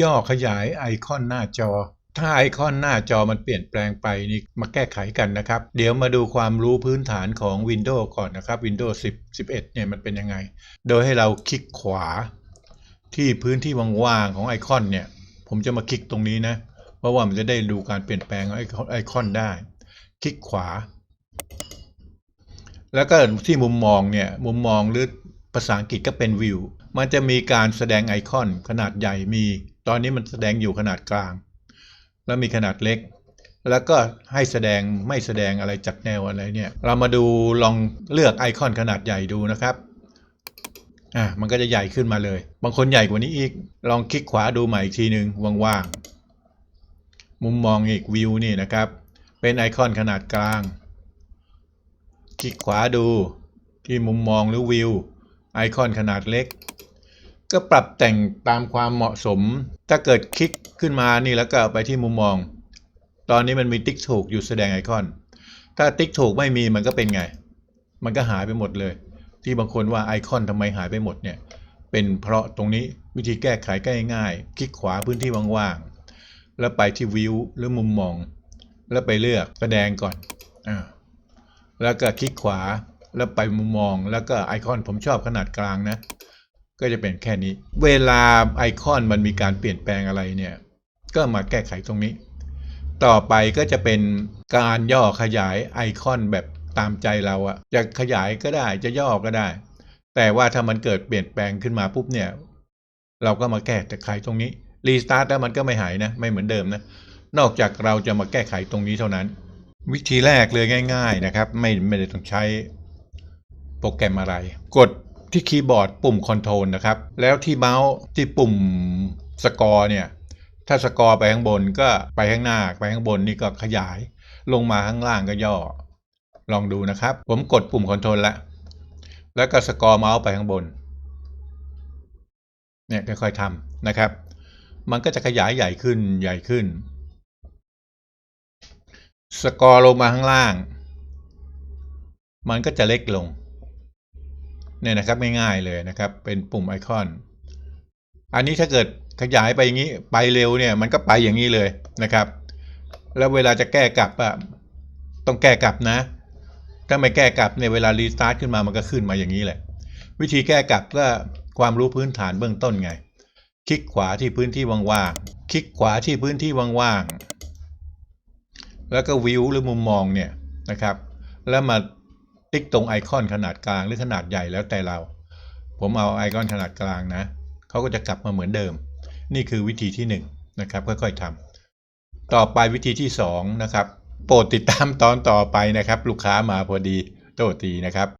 ย่อขยายไอคอนหน้าจอ ถ้าไอคอนหน้าจอมันเปลี่ยนแปลงไปนี่มาแก้ไขกันนะครับ เดี๋ยวมาดูความรู้พื้นฐานของ Windows ก่อนนะครับ Windows 10 11 เนี่ยมันเป็นยังไง โดยให้เราคลิกขวา ที่พื้นที่ว่างๆของไอคอนเนี่ย ผมจะมาคลิกตรงนี้นะ เพราะว่ามันจะได้ดูการเปลี่ยนแปลงของไอคอนไอคอนได้ คลิกขวา แล้วก็ที่มุมมองเนี่ย มุมมองหรือภาษาอังกฤษก็เป็นวิว มันจะมีการแสดงไอคอนขนาดใหญ่มี ตอนนี้มันแสดงอยู่ขนาดกลาง แล้วมีขนาดเล็ก แล้วก็ให้แสดงไม่แสดงอะไรจากแนวอะไรเนี่ย เรามาดูลองเลือกไอคอนขนาดใหญ่ดูนะครับอะมันก็จะใหญ่ขึ้นมาเลย บางคนใหญ่กว่านี้อีก ลองคลิกขวาดูใหม่อีกทีหนึ่งว่างๆ มุมมองอีกวิวนี่นะครับ เป็นไอคอนขนาดกลาง คลิกขวาดูที่มุมมองหรือวิว ไอคอนขนาดเล็ก ก็ปรับแต่งตามความเหมาะสม ถ้าเกิดคลิกขึ้นมานี่แล้วก็ไปที่มุมมอง ตอนนี้มันมีติ๊กถูกอยู่แสดงไอคอน ถ้าติ๊กถูกไม่มีมันก็เป็นไง มันก็หายไปหมดเลย ที่บางคนว่าไอคอนทำไมหายไปหมดเนี่ย เป็นเพราะตรงนี้วิธีแก้ไขก็ง่ายๆคลิกขวาพื้นที่ว่างๆ แล้วไปที่วิวหรือมุมมอง แล้วไปเลือกแสดงก่อนอ่าแล้วก็คลิกขวาแล้วไปมุมมอง แล้วก็ไอคอนผมชอบขนาดกลางนะ ก็จะเป็นแค่นี้ เวลาไอคอนมันมีการเปลี่ยนแปลงอะไรเนี่ย ก็มาแก้ไขตรงนี้ ต่อไปก็จะเป็นการย่อขยายไอคอนแบบตามใจเราอะจะขยายก็ได้จะย่อก็ได้ แต่ว่าถ้ามันเกิดเปลี่ยนแปลงขึ้นมาปุ๊บเนี่ย เราก็มาแก้ไขตรงนี้รีสตาร์ทแล้วมันก็ไม่หายนะ ไม่เหมือนเดิมนะ นอกจากเราจะมาแก้ไขตรงนี้เท่านั้น วิธีแรกเลยง่าย ๆนะครับ ไม่ไม่ได้ต้องใช้โปรแกรมอะไร กด ที่คีย์บอร์ดปุ่มคอนโทรลนะครับ แล้วที่เมาส์ที่ปุ่มสกอร์เนี่ย ถ้าสกอร์ไปข้างบนก็ไปข้างหน้าไปข้างบนนี่ก็ขยาย ลงมาข้างล่างก็ย่อ ลองดูนะครับ ผมกดปุ่มคอนโทรลแล้วแล้วก็สกอร์เมาส์ไปข้างบน เนี่ยค่อยๆทำนะครับ มันก็จะขยายใหญ่ขึ้นใหญ่ขึ้น สกอร์ลงมาข้างล่าง มันก็จะเล็กลง เนี่ยนะครับง่ายๆเลยนะครับ เป็นปุ่มไอคอน อันนี้ถ้าเกิดขยายไปอย่างนี้ไปเร็วเนี่ยมันก็ไปอย่างนี้เลยนะครับ แล้วเวลาจะแก้กลับอะต้องแก้กลับนะ ถ้าไม่แก้กลับเนี่ยเวลารีสตาร์ทขึ้นมามันก็ขึ้นมาอย่างนี้แหละ วิธีแก้กลับก็ความรู้พื้นฐานเบื้องต้นไง คลิกขวาที่พื้นที่ว่างๆ คลิกขวาที่พื้นที่ว่างๆ แล้วก็วิวหรือมุมมองเนี่ยนะครับ แล้วมา ติ๊กตรงไอคอนขนาดกลางหรือขนาดใหญ่แล้วแต่เรา ผมเอาไอคอนขนาดกลางนะเขาก็จะกลับมาเหมือนเดิม นี่คือวิธีที่1นงนะครับค่อยๆทำต่อไปวิธีที่2นะครับโปรดติดตามตอนต่อไปนะครับ ลูกค้ามาพอดีโตตีนะครับ